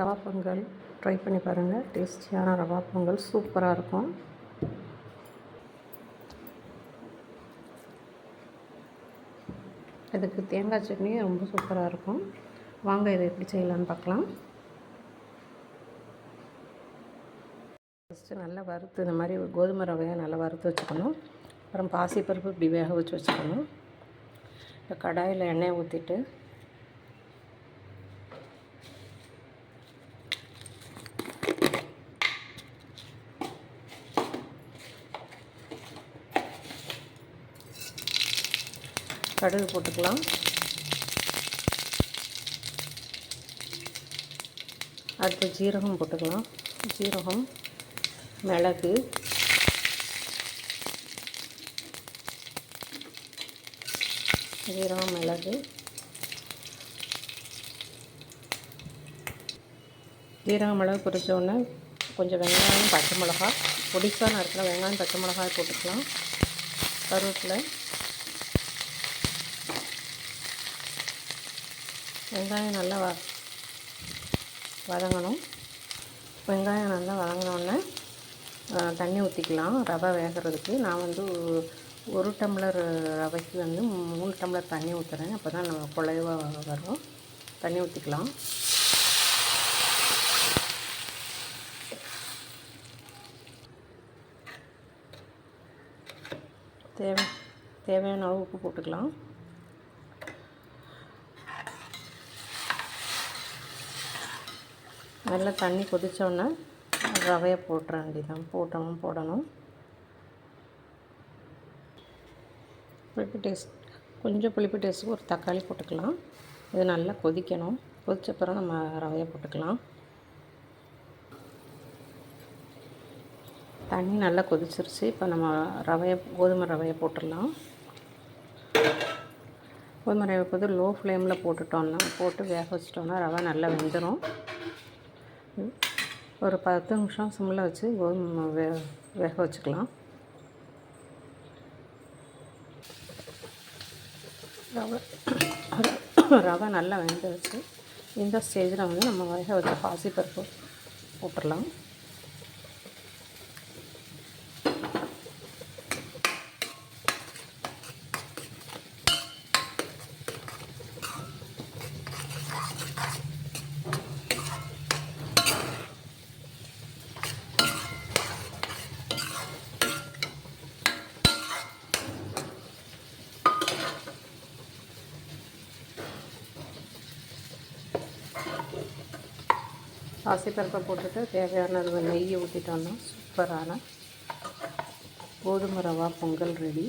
Rava Pongal. Try பண்ணி பாருங்கள் டேஸ்டியான ரவா பொங்கல். சூப்பராக இருக்கும். இதுக்கு தேங்காய் சட்னி ரொம்ப சூப்பராக இருக்கும். வாங்க இதை எப்படி செய்யலான்னு பார்க்கலாம். ஃபஸ்ட்டு நல்லா வறுத்து இந்த மாதிரி கோதுமை ரவையை நல்லா வறுத்து வச்சுக்கணும். அப்புறம் பாசிப்பருப்பு இப்படி வேக வச்சு வச்சுக்கணும். இந்த கடாயில் எண்ணெயை ஊற்றிட்டு கடுகு போட்டுக்கலாம். அடுத்து ஜீரகம் போட்டுக்கலாம். ஜீரகம் மிளகு. ஜீரகம் மிளகு. ஜீரகம் மிளகு பொரிச்ச கொஞ்சம் வெங்காயம் பச்சை மிளகா பொடிசாக நறுக்கிற வெங்காயம் பச்சை மிளகாய் போட்டுக்கலாம். கருவேப்பிலை. வெங்காயம் நல்லா வ வதங்கணும். வெங்காயம் நல்லா வதங்கினோடனே தண்ணி ஊற்றிக்கலாம் ரவை வேகிறதுக்கு. நான் வந்து ஒரு டம்ளர் ரவைக்கு வந்து மூணு டம்ளர் தண்ணி ஊற்றுறேன் அப்போ தான் நம்ம குழைவாக வரும். தண்ணி ஊற்றிக்கலாம் தேவை தேவையான அளவு உப்பு போட்டுக்கலாம். நல்லா தண்ணி கொதித்தோடனே ரவையை போட்டுற வேண்டியதான் போட்டணும் போடணும். புளிப்பு டேஸ்ட் கொஞ்சம் புளிப்பு டேஸ்ட்டுக்கு ஒரு தக்காளி போட்டுக்கலாம். இது நல்லா கொதிக்கணும். கொதித்த பிறகு நம்ம ரவையை போட்டுக்கலாம். தண்ணி நல்லா கொதிச்சிருச்சு. இப்போ நம்ம ரவையை கோதுமை ரவையை போட்டுடலாம். கோதுமை ரவை போது லோ ஃப்ளேமில் போட்டுட்டோம்னா போட்டு வேக வச்சிட்டோம்னா ரவை நல்லா வெந்துடும் ஒரு பத்து நிமிஷம் சிம்மில் வச்சு கோதுமை வே வேக வச்சுக்கலாம். ரவை ரவை நல்லா வெந்துருச்சு. இந்த ஸ்டேஜில் வந்து நம்ம வேக வச்ச பாசிப்பருப்பு போட்டுடலாம். பாசிப்பருப்பை போட்டுட்டு தேவையானது நெய் ஊற்றிட்டோம்னா சூப்பரான கோதுமை ரவா பொங்கல் ரெடி.